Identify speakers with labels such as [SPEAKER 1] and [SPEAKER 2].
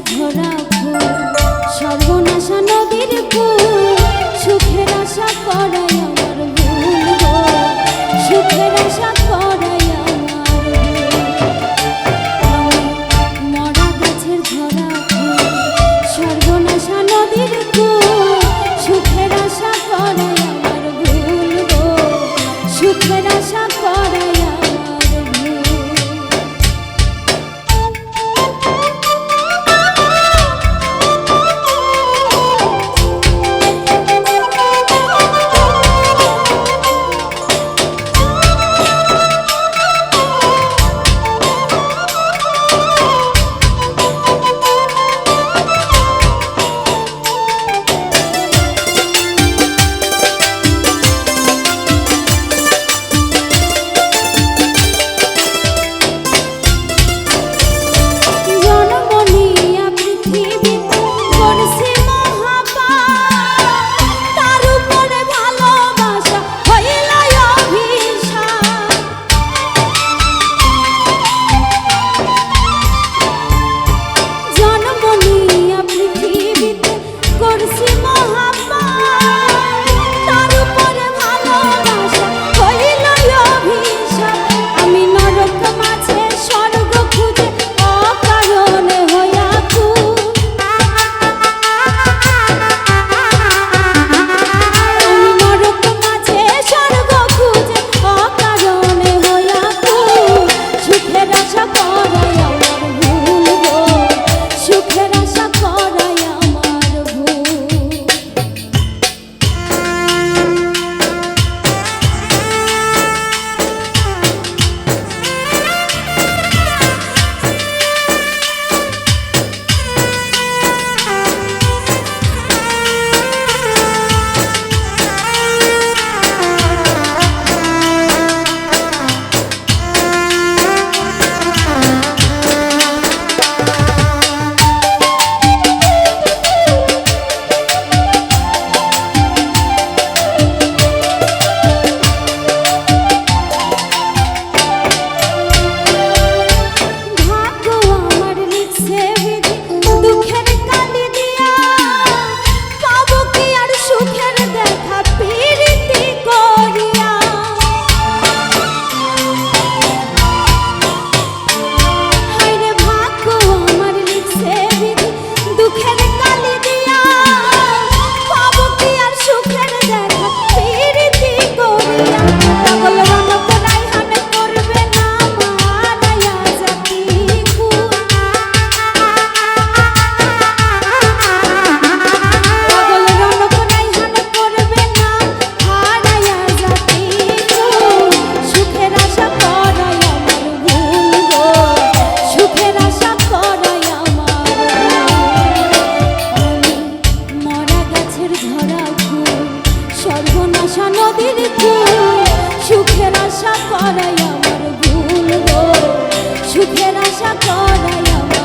[SPEAKER 1] ধরা আশা নদীর সুখের আশা করাই আমার ভুল সুখের আশা করাই আমার